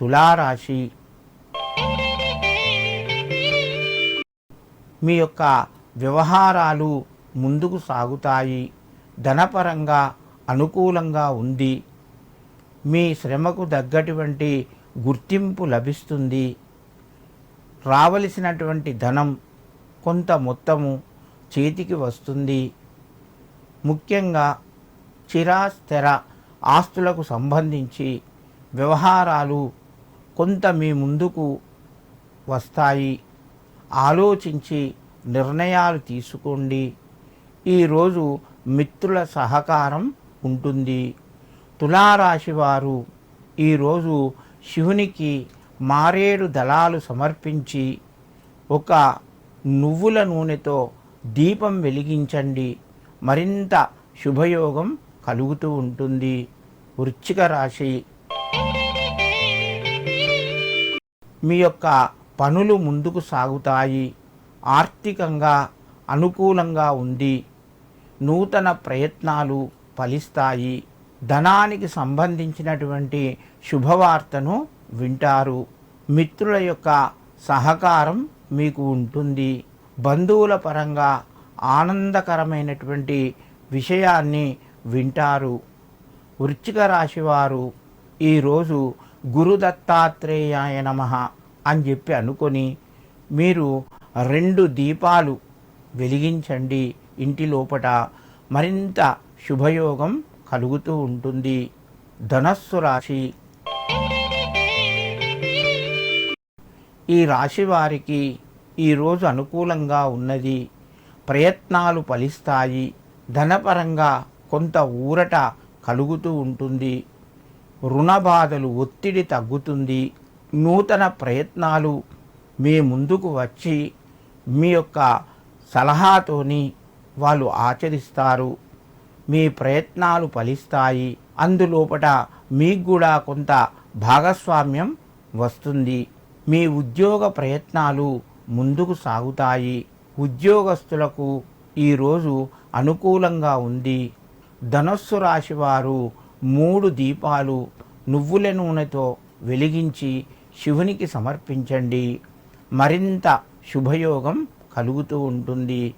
తులారాశి. మీ యొక్క వ్యవహారాలు ముందుకు సాగుతాయి. ధనపరంగా అనుకూలంగా ఉంది. మీ శ్రమకు తగ్గటువంటి గుర్తింపు లభిస్తుంది. రావలసినటువంటి ధనం కొంత మొత్తము చేతికి వస్తుంది. ముఖ్యంగా చిరాస్థిర ఆస్తులకు సంబంధించి వ్యవహారాలు కొంత మీ ముందుకు వస్తాయి. ఆలోచించి నిర్ణయాలు తీసుకోండి. ఈరోజు మిత్రుల సహకారం ఉంటుంది. తులారాశి వారు ఈరోజు శివునికి మారేడు దళాలు సమర్పించి ఒక నువ్వుల నూనెతో దీపం వెలిగించండి. మరింత శుభయోగం కలుగుతూ ఉంటుంది. వృచ్చిక రాశి మీ యొక్క పనులు ముందుకు సాగుతాయి. ఆర్థికంగా అనుకూలంగా ఉంది నూతన ప్రయత్నాలు ఫలిస్తాయి. ధనానికి సంబంధించినటువంటి శుభవార్తను వింటారు. మిత్రుల యొక్క సహకారం మీకు ఉంటుంది. బంధువుల పరంగా ఆనందకరమైనటువంటి విషయాన్ని వింటారు. వృచ్చిక రాశివారు ఈరోజు గురు దత్తాత్రేయాయ నమ అని చెప్పి అనుకొని మీరు రెండు దీపాలు వెలిగించండి ఇంటి లోపట. మరింత శుభయోగం కలుగుతూ ఉంటుంది. ధనస్సు రాశి. ఈ రాశి వారికి ఈరోజు అనుకూలంగా ఉన్నది. ప్రయత్నాలు ఫలిస్తాయి. ధనపరంగా కొంత ఊరట కలుగుతూ ఉంటుంది. రుణ బాధలు ఒత్తిడి తగ్గుతుంది. నూతన ప్రయత్నాలు మీ ముందుకు వచ్చి మీ యొక్క సలహాతోని వాళ్ళు ఆచరిస్తారు. మీ ప్రయత్నాలు ఫలిస్తాయి. అందులోపట మీకు కూడా కొంత భాగస్వామ్యం వస్తుంది. మీ ఉద్యోగ ప్రయత్నాలు ముందుకు సాగుతాయి. ఉద్యోగస్తులకు ఈరోజు అనుకూలంగా ఉంది. ధనస్సు రాశివారు మూడు దీపాలు నువ్వుల నూనెతో వెలిగించి శివునికి సమర్పించండి. మరింత శుభయోగం కలుగుతూ ఉంటుంది.